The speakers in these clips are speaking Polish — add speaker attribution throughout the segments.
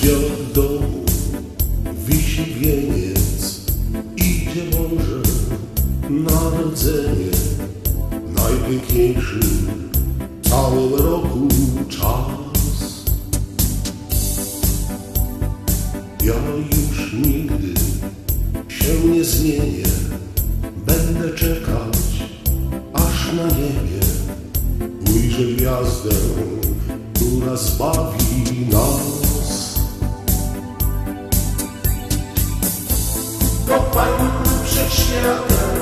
Speaker 1: Gwiazdą wisi wieniec, idzie Boże Narodzenie, najpiękniejszy cały roku czas. Ja już nigdy się nie zmienię, będę czekać, aż na niebie ujrzę gwiazdę, która zbawi nas. Kopalń przed światem,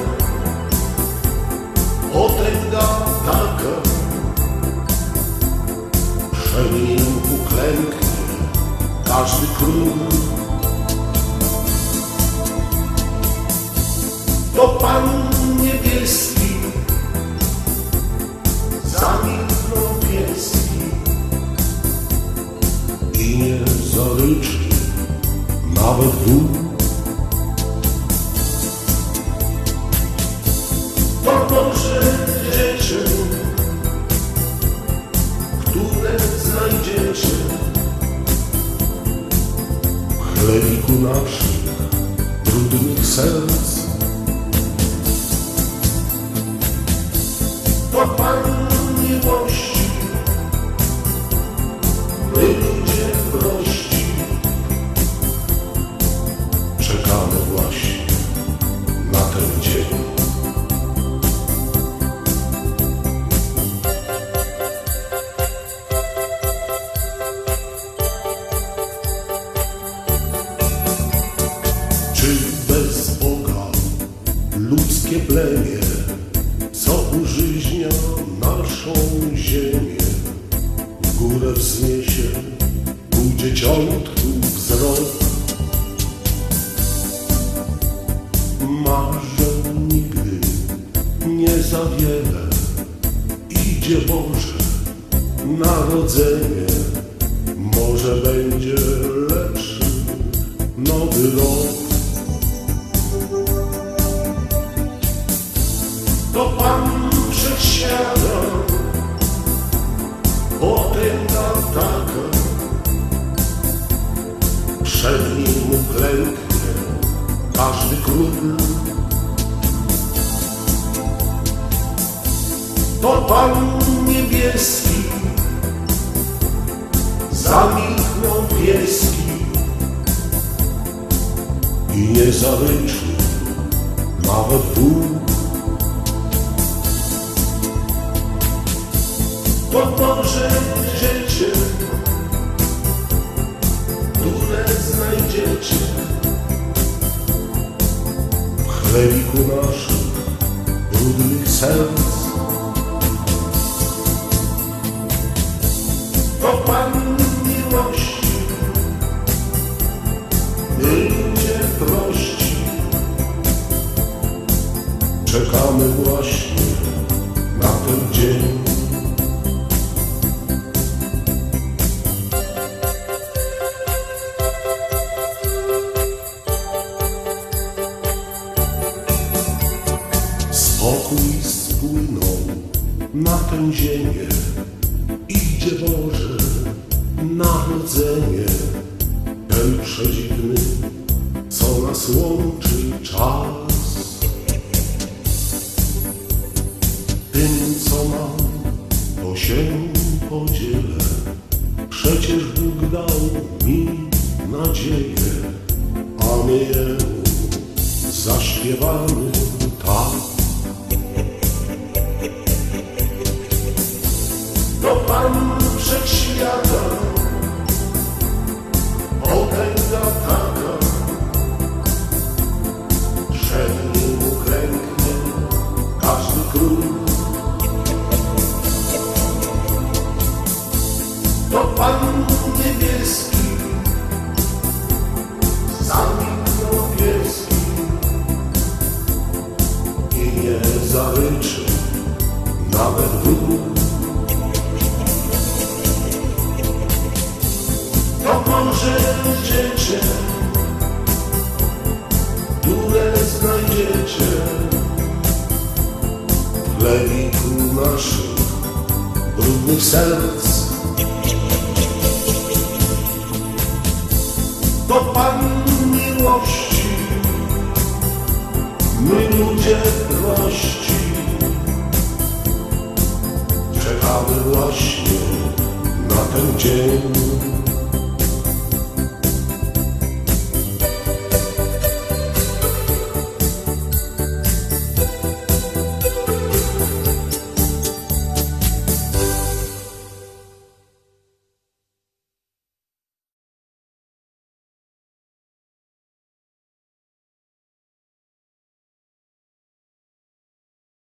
Speaker 1: potęga taka, przed nim uklęknie każdy król. To Pan niebieski, zamilknął pieski i nie zaryczy nawet wół. Naszych brudnych serc. To Pan użyźnia naszą ziemię, w górę wzniesie u dzieciątków wzrok? Marzę nigdy nie za wiele, idzie Boże narodzenie, może będzie przed nim uklęknie każdy król. To Pan niebieski, zamilkną pieski i nie zaryczy nawet wół. To Boże dziecię, znajdziecie w chlebiku naszych brudnych serc. To Pan miłości, my ludzie prości, czekamy właśnie Spokój spłynął na tę ziemię, idzie Boże narodzenie, ten przedziwny, co nas łączy czas. Tym, co mam, to się podzielę, przecież Bóg dał mi nadzieję, a my Jemu zaśpiewamy tak. To może dziecię, które znajdziecie w chlebiku naszych brudnych serc. To Pan miłości, my ludzie prości, właśnie na ten dzień.